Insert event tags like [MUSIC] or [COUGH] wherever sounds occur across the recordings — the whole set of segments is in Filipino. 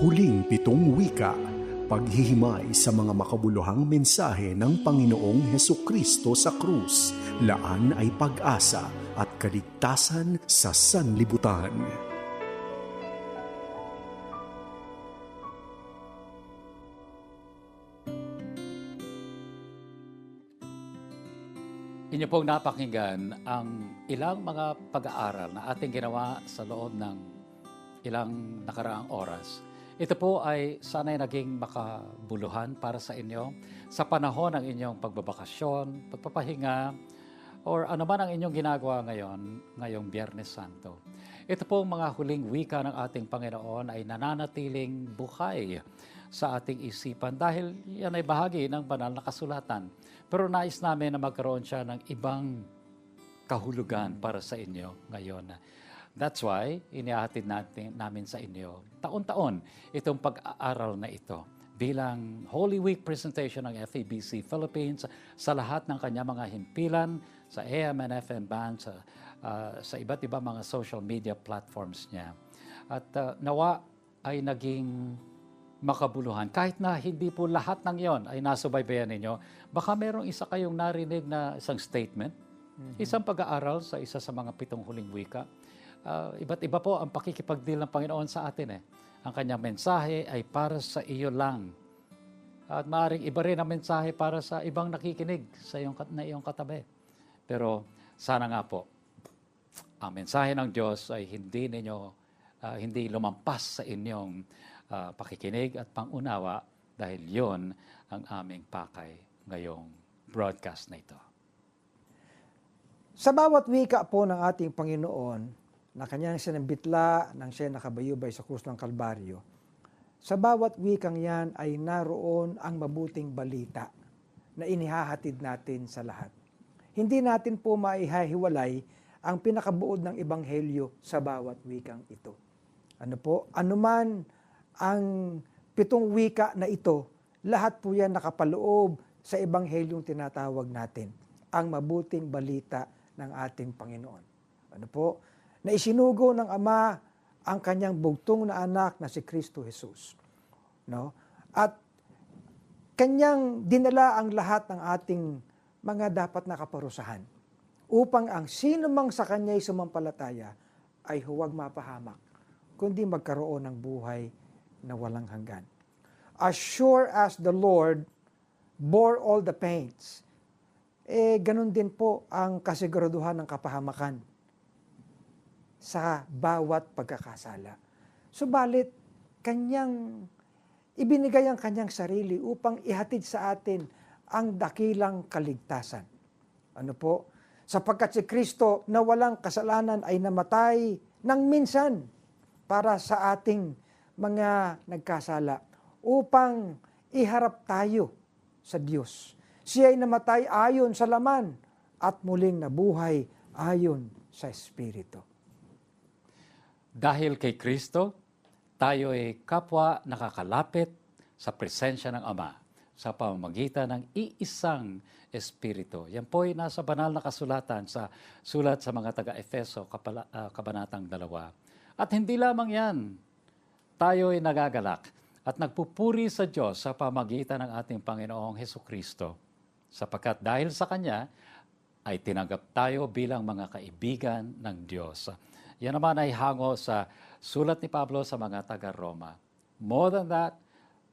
Huling pitong wika, paghihimay sa mga makabuluhang mensahe ng Panginoong Heso Kristo sa krus, laan ay pag-asa at kaligtasan sa sanlibutan. Inyo pong napakinggan ang ilang mga pag-aaral na ating ginawa sa loob ng ilang nakaraang oras. Ito po ay sana'y naging makabuluhan para sa inyo sa panahon ng inyong pagbabakasyon, pagpapahinga, or ano man ang inyong ginagawa ngayon, ngayong Biyernes Santo. Ito po mga huling wika ng ating Panginoon ay nananatiling buhay sa ating isipan dahil yan ay bahagi ng banal na kasulatan. Pero nais namin na magkaroon siya ng ibang kahulugan para sa inyo ngayon. That's why inihatid natin, namin sa inyo taon-taon itong pag-aaral na ito bilang Holy Week presentation ng FEBC Philippines sa lahat ng kanya mga himpilan, sa AM and FM band, sa, uh, sa iba't ibang mga social media platforms niya. At uh, nawa ay naging makabuluhan. Kahit na hindi po lahat ng yon ay nasubaybayan ninyo, baka merong isa kayong narinig na isang statement, mm-hmm. isang pag-aaral sa isa sa mga pitong huling wika. Uh, iba't iba po ang pakikipagdil ng Panginoon sa atin eh. Ang kanyang mensahe ay para sa iyo lang. At maaaring iba rin ang mensahe para sa ibang nakikinig sa iyong, na iyong katabi. Pero sana nga po, ang mensahe ng Diyos ay hindi ninyo, uh, hindi lumampas sa inyong uh, pakikinig at pangunawa dahil yon ang aming pakay ngayong broadcast na ito. Sa bawat wika po ng ating Panginoon na kanyang sinambitla nang siya nakabayubay sa krus ng Kalbaryo, sa bawat wikang yan ay naroon ang mabuting balita na inihahatid natin sa lahat. Hindi natin po maihahiwalay ang pinakabuod ng Ebanghelyo sa bawat wikang ito. Ano po? Anuman ang pitong wika na ito, lahat po yan nakapaloob sa Ebanghelyong tinatawag natin, ang mabuting balita ng ating Panginoon. Ano po? Na isinugo ng Ama ang kanyang bugtong na anak na si Kristo Jesus. No? At kanyang dinala ang lahat ng ating mga dapat nakaparusahan upang ang sino mang sa kanya'y sumampalataya ay huwag mapahamak, kundi magkaroon ng buhay na walang hanggan. As sure as the Lord bore all the pains, eh ganun din po ang kasiguraduhan ng kapahamakan sa bawat pagkakasala. Subalit, kanyang ibinigay ang kanyang sarili upang ihatid sa atin ang dakilang kaligtasan. Ano po? Sapagkat si Kristo na walang kasalanan ay namatay ng minsan para sa ating mga nagkasala upang iharap tayo sa Diyos. Siya ay namatay ayon sa laman at muling nabuhay ayon sa Espiritu. Dahil kay Kristo, tayo ay kapwa nakakalapit sa presensya ng Ama sa pamamagitan ng iisang Espiritu. Yan po ay nasa banal na kasulatan sa sulat sa mga taga-Efeso, uh, Kabanatang 2. At hindi lamang yan, tayo ay nagagalak at nagpupuri sa Diyos sa pamagitan ng ating Panginoong Heso Kristo. Sapagkat dahil sa Kanya, ay tinanggap tayo bilang mga kaibigan ng Diyos. Yan naman ay hango sa sulat ni Pablo sa mga taga-Roma. More than that,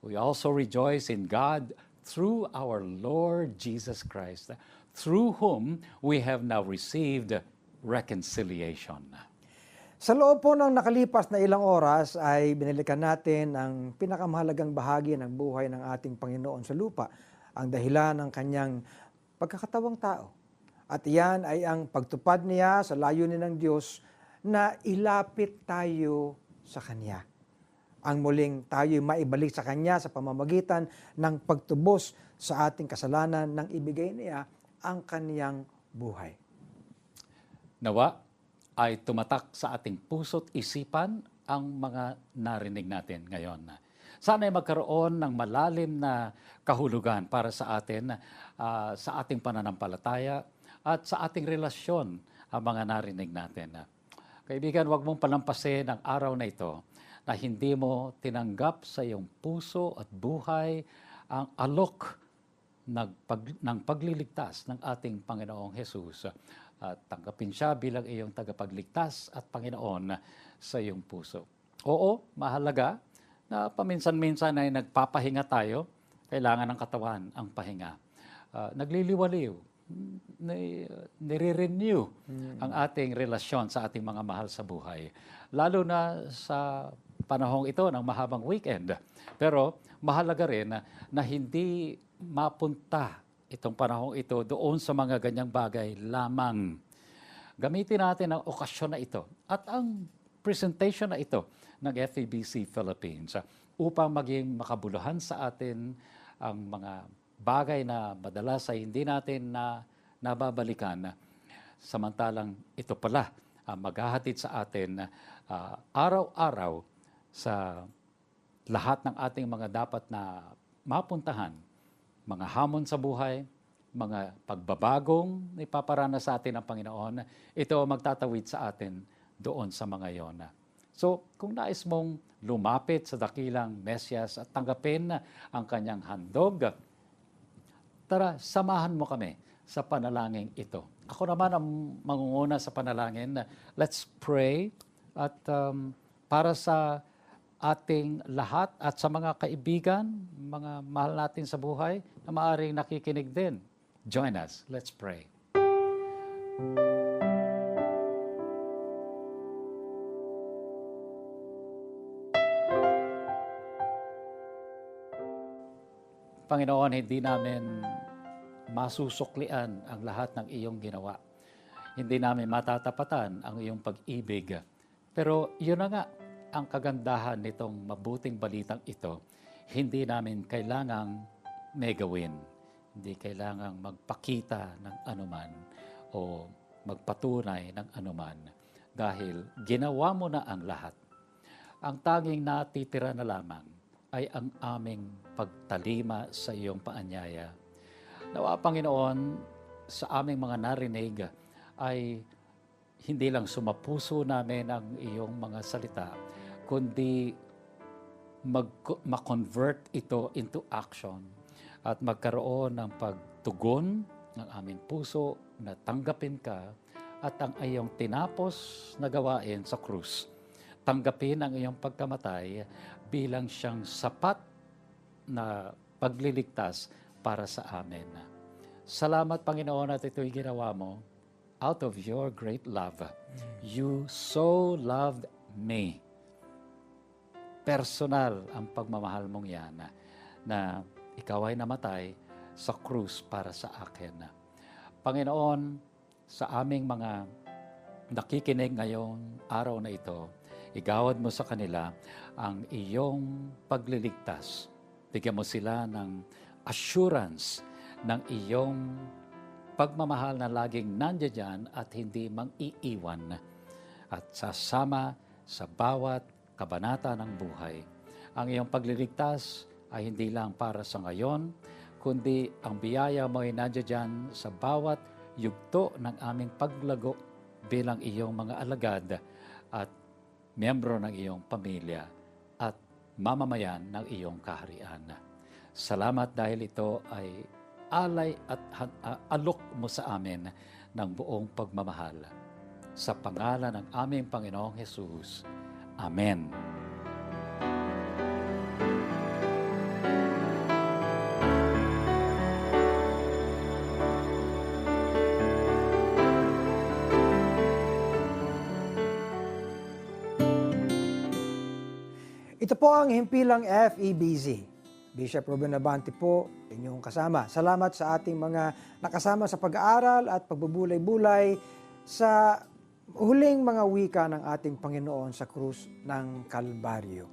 we also rejoice in God through our Lord Jesus Christ, through whom we have now received reconciliation. Sa loob po ng nakalipas na ilang oras ay binalikan natin ang pinakamahalagang bahagi ng buhay ng ating Panginoon sa lupa, ang dahilan ng kanyang pagkakatawang tao. At iyan ay ang pagtupad niya sa layunin ng Diyos na ilapit tayo sa Kanya. Ang muling tayo maibalik sa Kanya sa pamamagitan ng pagtubos sa ating kasalanan nang ibigay niya ang Kanyang buhay. Nawa, ay tumatak sa ating puso't isipan ang mga narinig natin ngayon. Sana ay magkaroon ng malalim na kahulugan para sa atin, uh, sa ating pananampalataya at sa ating relasyon ang mga narinig natin. Kaibigan, huwag mong palampasin ang araw na ito na hindi mo tinanggap sa iyong puso at buhay ang alok ng, pag, ng pagliligtas ng ating Panginoong Jesus. At tanggapin siya bilang iyong tagapagligtas at Panginoon sa iyong puso. Oo, mahalaga na paminsan-minsan ay nagpapahinga tayo. Kailangan ng katawan ang pahinga. Ah, nagliliwaliw, ni, nire-renew ang ating relasyon sa ating mga mahal sa buhay. Lalo na sa panahong ito ng mahabang weekend. Pero mahalaga rin na, na hindi mapunta itong panahong ito doon sa mga ganyang bagay lamang. Gamitin natin ang okasyon na ito at ang presentation na ito ng FEBC Philippines upang maging makabuluhan sa atin ang mga bagay na madalas ay hindi natin na nababalikan. Samantalang ito pala ang maghahatid sa atin ah, araw-araw sa lahat ng ating mga dapat na mapuntahan, mga hamon sa buhay, mga pagbabagong ipaparana sa atin ng Panginoon, ito magtatawid sa atin doon sa mga yon. So, kung nais mong lumapit sa dakilang Mesyas at tanggapin ang kanyang handog, tara, samahan mo kami sa panalangin ito. Ako naman ang mangunguna sa panalangin. Let's pray at um, para sa ating lahat at sa mga kaibigan, mga mahal natin sa buhay na maaaring nakikinig din. Join us. Let's pray. Panginoon, hindi namin masusuklian ang lahat ng iyong ginawa. Hindi namin matatapatan ang iyong pag-ibig. Pero yun na nga, ang kagandahan nitong mabuting balitang ito, hindi namin kailangang may gawin. Hindi kailangang magpakita ng anuman o magpatunay ng anuman dahil ginawa mo na ang lahat. Ang tanging natitira na lamang ay ang aming pagtalima sa iyong paanyaya. Nawa, Panginoon, sa aming mga narinig ay hindi lang sumapuso namin ang iyong mga salita, kundi mag- ma-convert ito into action at magkaroon ng pagtugon ng aming puso na tanggapin ka at ang iyong tinapos na gawain sa krus. Tanggapin ang iyong pagkamatay bilang siyang sapat na pagliligtas para sa amin. Salamat Panginoon at ito'y ginawa mo out of your great love. You so loved me. Personal ang pagmamahal mong yan na, ikaw ay namatay sa krus para sa akin. Panginoon, sa aming mga nakikinig ngayong araw na ito, igawad mo sa kanila ang iyong pagliligtas. Bigyan mo sila ng assurance ng iyong pagmamahal na laging nandiyan at hindi mang iiwan at sasama sa bawat kabanata ng buhay. Ang iyong pagliligtas ay hindi lang para sa ngayon, kundi ang biyaya mo ay nandiyan sa bawat yugto ng aming paglago bilang iyong mga alagad at miyembro ng iyong pamilya at mamamayan ng iyong kaharian. Salamat dahil ito ay alay at alok mo sa amin ng buong pagmamahal. Sa pangalan ng aming Panginoong Hesus. Amen. Ito po ang himpilang FEBZ. Bishop Ruben Abante po, inyong kasama. Salamat sa ating mga nakasama sa pag-aaral at pagbubulay-bulay sa huling mga wika ng ating Panginoon sa krus ng Kalbaryo.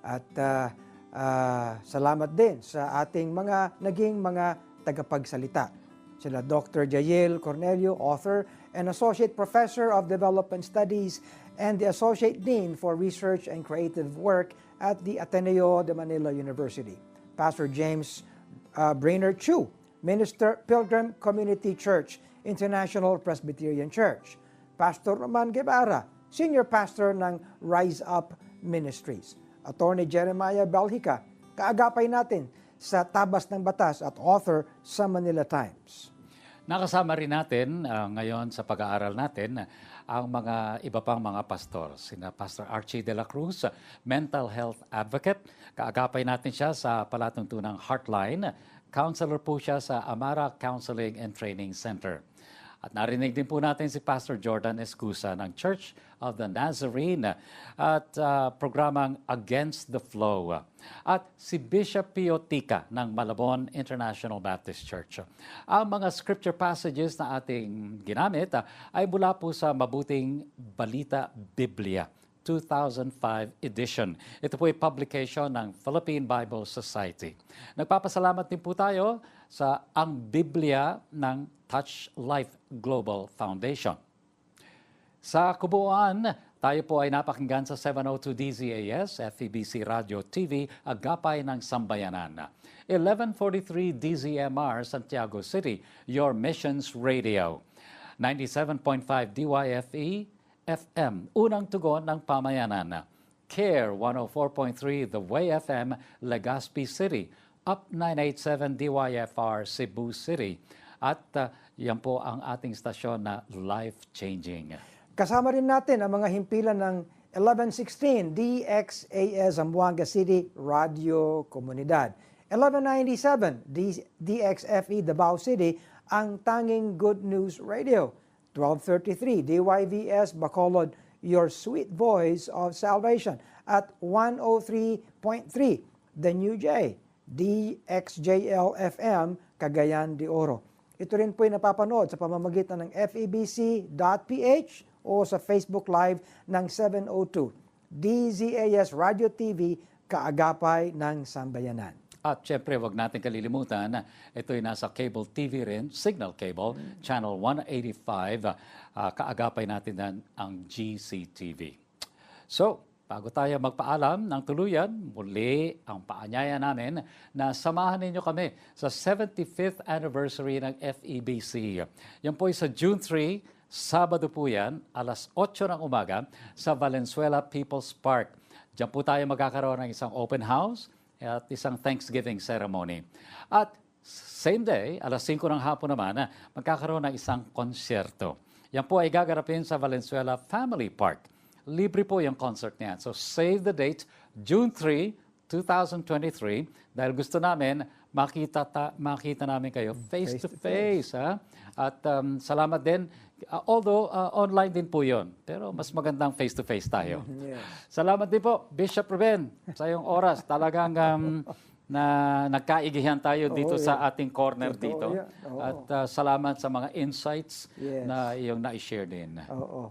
At ah, ah, salamat din sa ating mga naging mga tagapagsalita. Sila Dr. Jael Cornelio, author and Associate Professor of Development Studies and the Associate Dean for Research and Creative Work at the Ateneo de Manila University. Pastor James uh, Brainerd Chu, Minister, Pilgrim Community Church, International Presbyterian Church. Pastor Roman Guevara, Senior Pastor ng Rise Up Ministries. Attorney Jeremiah Balhica, kaagapay natin sa Tabas ng Batas at author sa Manila Times. Nakasama rin natin ah, ngayon sa pag-aaral natin ang mga iba pang mga pastor. Sina Pastor Archie de la Cruz, mental health advocate. Kaagapay natin siya sa palatuntunang Heartline. Counselor po siya sa Amara Counseling and Training Center. At narinig din po natin si Pastor Jordan Escusa ng Church of the Nazarene at ah, programang Against the Flow. At si Bishop Pio Tica ng Malabon International Baptist Church. Ang mga scripture passages na ating ginamit ah, ay mula po sa Mabuting Balita Biblia. 2005 edition. Ito po ay publication ng Philippine Bible Society. Nagpapasalamat din po tayo sa Ang Biblia ng Touch Life Global Foundation. Sa kabuuan, tayo po ay napakinggan sa 702 DZAS, FEBC Radio TV, Agapay ng Sambayanan. 1143 DZMR, Santiago City, Your Missions Radio. 97.5 DYFE, FM, unang tugon ng pamayanan. CARE 104.3 The Way FM, Legazpi City. Up 987 DYFR, Cebu City. At uh, yan po ang ating stasyon na life-changing. Kasama rin natin ang mga himpilan ng 1116 DXAS Zamboanga City Radio Comunidad. 1197 D- DXFE Davao City ang tanging Good News Radio. 1233 DYVS Bacolod Your Sweet Voice of Salvation at 103.3 The New J DXJL FM Cagayan de Oro. Ito rin po ay napapanood sa pamamagitan ng febc.ph o sa Facebook Live ng 702 DZAS Radio TV Kaagapay ng Sambayanan. At syempre, wag natin kalilimutan na ito ay nasa cable TV rin, Signal Cable, Channel 185. ah, kaagapay natin yan ang GCTV. So, bago tayo magpaalam ng tuluyan, muli ang paanyaya namin na samahan ninyo kami sa 75th anniversary ng FEBC. Yan po ay sa June 3, Sabado po yan, alas 8 ng umaga sa Valenzuela People's Park. Diyan po tayo magkakaroon ng isang open house at isang Thanksgiving ceremony. At same day, alas 5 ng hapon naman, ah, magkakaroon ng isang konsyerto. Yan po ay gagarapin sa Valenzuela Family Park. Libre po yung concert niyan. So save the date, June 3, 2023, dahil gusto namin makita, ta- makita namin kayo face, to face. ha? At um, salamat din, uh, although uh, online din po yon pero mas magandang face to face tayo. [LAUGHS] Yes. Salamat din po, Bishop Ruben, sa iyong oras. Talagang um, na nagkaigihan tayo dito Oo, sa ating corner Totoo dito. Oo. At uh, salamat sa mga insights Yes. na iyong na-share din. Oo.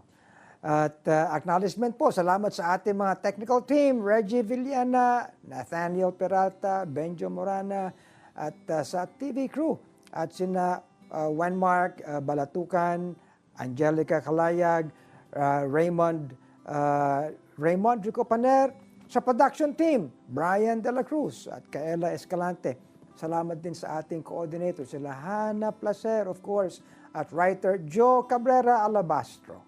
At uh, acknowledgement po, salamat sa ating mga technical team, Reggie Villana, Nathaniel Peralta, Benjo Morana, at uh, sa TV crew. At sina uh, Wenmark uh, Balatukan, Angelica Kalayag, uh, Raymond uh, Raymond Rico Paner, sa production team, Brian De La Cruz at Kaela Escalante. Salamat din sa ating coordinator, sila Hannah Placer, of course, at writer Joe Cabrera Alabastro.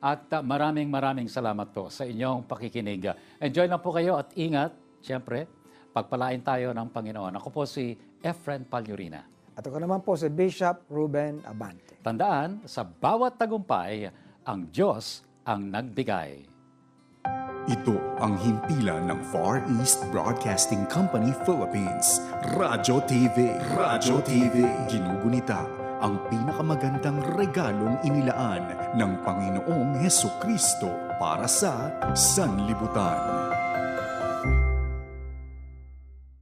At uh, maraming maraming salamat po sa inyong pakikinig. Enjoy lang po kayo at ingat. Siyempre, pagpalain tayo ng Panginoon. Ako po si Efren Palyurina. At ako naman po si Bishop Ruben Abante. Tandaan, sa bawat tagumpay, ang Diyos ang nagbigay. Ito ang himpilan ng Far East Broadcasting Company Philippines. Radyo TV. Radyo TV. Ginugunita ang pinakamagandang regalong inilaan ng Panginoong Heso Kristo para sa sanlibutan.